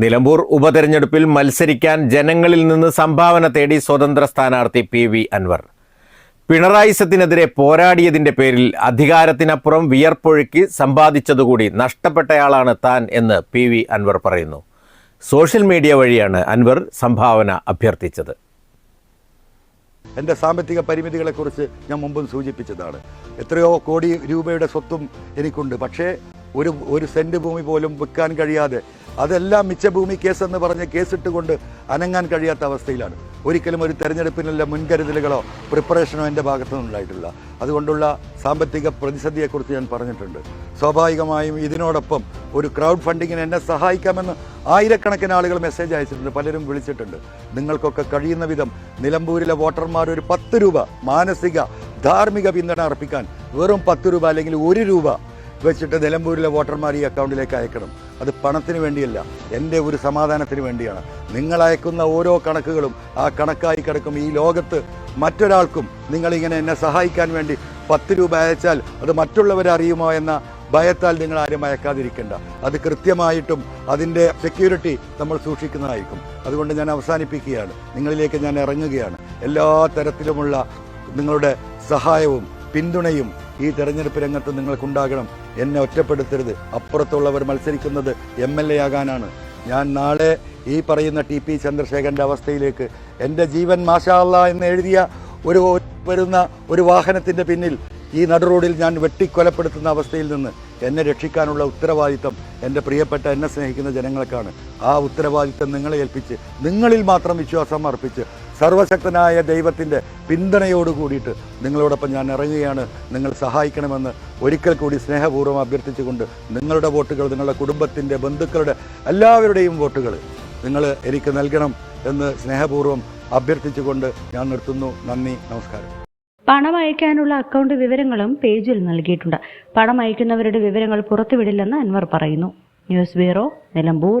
നിലമ്പൂർ ഉപതെരഞ്ഞെടുപ്പിൽ മത്സരിക്കാൻ ജനങ്ങളിൽ നിന്ന് സംഭാവന തേടി സ്വതന്ത്ര സ്ഥാനാർത്ഥി പി വി അൻവർ. പിണറായിസത്തിനെതിരെ പോരാടിയതിന്റെ പേരിൽ അധികാരത്തിനപ്പുറം വിയർപ്പൊഴുക്കി സമ്പാദിച്ചതുകൂടി നഷ്ടപ്പെട്ടയാളാണ് താൻ എന്ന് പി വി അൻവർ പറയുന്നു. സോഷ്യൽ മീഡിയ വഴിയാണ് അൻവർ സംഭാവന അഭ്യർത്ഥിച്ചത്. എന്റെ സാമ്പത്തിക പരിമിതികളെക്കുറിച്ച് ഞാൻ മുമ്പും സൂചിപ്പിച്ചതാണ്. എത്രയോ കോടി രൂപയുടെ സ്വത്തും എനിക്കുണ്ട്. പക്ഷേ ഒരു ഒരു സെന്റ് ഭൂമി പോലും വിൽക്കാൻ കഴിയാതെ അതെല്ലാം മിച്ചഭൂമി കേസ് എന്ന് പറഞ്ഞ് കേസിട്ടുകൊണ്ട് അനങ്ങാൻ കഴിയാത്ത അവസ്ഥയിലാണ്. ഒരിക്കലും ഒരു തെരഞ്ഞെടുപ്പിനുള്ള മുൻകരുതലുകളോ പ്രിപ്പറേഷനോ എന്റെ ഭാഗത്തുനിന്ന് ഉണ്ടായിട്ടില്ല. അതുകൊണ്ടുള്ള സാമ്പത്തിക പ്രതിസന്ധിയെക്കുറിച്ച് ഞാൻ പറഞ്ഞിട്ടുണ്ട്. സ്വാഭാവികമായും ഇതിനോടൊപ്പം ഒരു ക്രൗഡ് ഫണ്ടിങ്ങിന് എന്നെ സഹായിക്കാമെന്ന് ആയിരക്കണക്കിന് ആളുകൾ മെസ്സേജ് അയച്ചിട്ടുണ്ട്. പലരും വിളിച്ചിട്ടുണ്ട്. നിങ്ങൾക്കൊക്കെ കഴിയുന്ന വിധം നിലമ്പൂരിലെ വോട്ടർമാർ ഒരു പത്ത് രൂപ മാനസിക ധാർമ്മിക പിന്തുണ അർപ്പിക്കാൻ വെറും പത്ത് രൂപ അല്ലെങ്കിൽ ഒരു രൂപ വെച്ചിട്ട് നിലമ്പൂരിലെ വോട്ടർമാർ ഈ അക്കൗണ്ടിലേക്ക് അയക്കണം. അത് പണത്തിന് വേണ്ടിയല്ല എന്റെ ഒരു സമാധാനത്തിന് വേണ്ടിയാണ്. നിങ്ങൾ അയക്കുന്ന ഓരോ കണക്കുകളും ആ കണക്കായി കിടക്കും ഈ ലോകത്ത് മറ്റൊരാൾക്കും നിങ്ങളിങ്ങനെ എന്നെ സഹായിക്കാൻ വേണ്ടി പത്ത് രൂപ അയച്ചാൽ അത് മറ്റുള്ളവരെ അറിയുമോ എന്ന ഭയത്താൽ നിങ്ങൾ ആരും അയക്കാതിരിക്കേണ്ട. അത് കൃത്യമായിട്ടും അതിന്റെ സെക്യൂരിറ്റി നമ്മൾ സൂക്ഷിക്കുന്നതായിരിക്കും. അതുകൊണ്ട് ഞാൻ അവസാനിപ്പിക്കുകയാണ്. നിങ്ങളിലേക്ക് ഞാൻ ഇറങ്ങുകയാണ്. എല്ലാ തരത്തിലുമുള്ള നിങ്ങളുടെ സഹായവും പിന്തുണയും ഈ തെരഞ്ഞെടുപ്പ് രംഗത്ത് നിങ്ങൾക്കുണ്ടാകണം. എന്നെ ഒറ്റപ്പെടുത്തരുത്. അപ്പുറത്തുള്ളവർ മത്സരിക്കുന്നത് എം എൽ എ ആകാനാണ്. ഞാൻ നാളെ ഈ പറയുന്ന ടി പി ചന്ദ്രശേഖരന്റെ അവസ്ഥയിലേക്ക് എന്റെ ജീവൻ മാഷാള്ള എന്ന് എഴുതിയ ഒരു വരുന്ന ഒരു വാഹനത്തിന്റെ പിന്നിൽ ഈ നടുറോഡിൽ ഞാൻ വെട്ടിക്കൊലപ്പെടുത്തുന്ന അവസ്ഥയിൽ നിന്ന് എന്നെ രക്ഷിക്കാനുള്ള ഉത്തരവാദിത്തം എന്റെ പ്രിയപ്പെട്ട എന്നെ സ്നേഹിക്കുന്ന ജനങ്ങൾക്കാണ്. ആ ഉത്തരവാദിത്തം നിങ്ങളെ ഏൽപ്പിച്ച് നിങ്ങളിൽ മാത്രം വിശ്വാസം അർപ്പിച്ച് സർവശക്തനായ ദൈവത്തിന്റെ പിന്തുണയോട് കൂടിയിട്ട് നിങ്ങളോടൊപ്പം ഞാൻ ഇറങ്ങുകയാണ്. നിങ്ങൾ സഹായിക്കണമെന്ന് ഒരിക്കൽ കൂടി സ്നേഹപൂർവം അഭ്യർത്ഥിച്ചുകൊണ്ട് നിങ്ങളുടെ വോട്ടുകൾ നിങ്ങളുടെ കുടുംബത്തിന്റെ ബന്ധുക്കളുടെ എല്ലാവരുടെയും വോട്ടുകൾ നിങ്ങൾ എനിക്ക് നൽകണം എന്ന് സ്നേഹപൂർവം അഭ്യർത്ഥിച്ചുകൊണ്ട് ഞാൻ നിർത്തുന്നു. നന്ദി നമസ്കാരം. പണം അയക്കാനുള്ള അക്കൗണ്ട് വിവരങ്ങളും പേജിൽ നൽകിയിട്ടുണ്ട്. പണം അയക്കുന്നവരുടെ വിവരങ്ങൾ പുറത്തുവിടില്ലെന്ന് അൻവർ പറയുന്നു. News bureau Nilambur.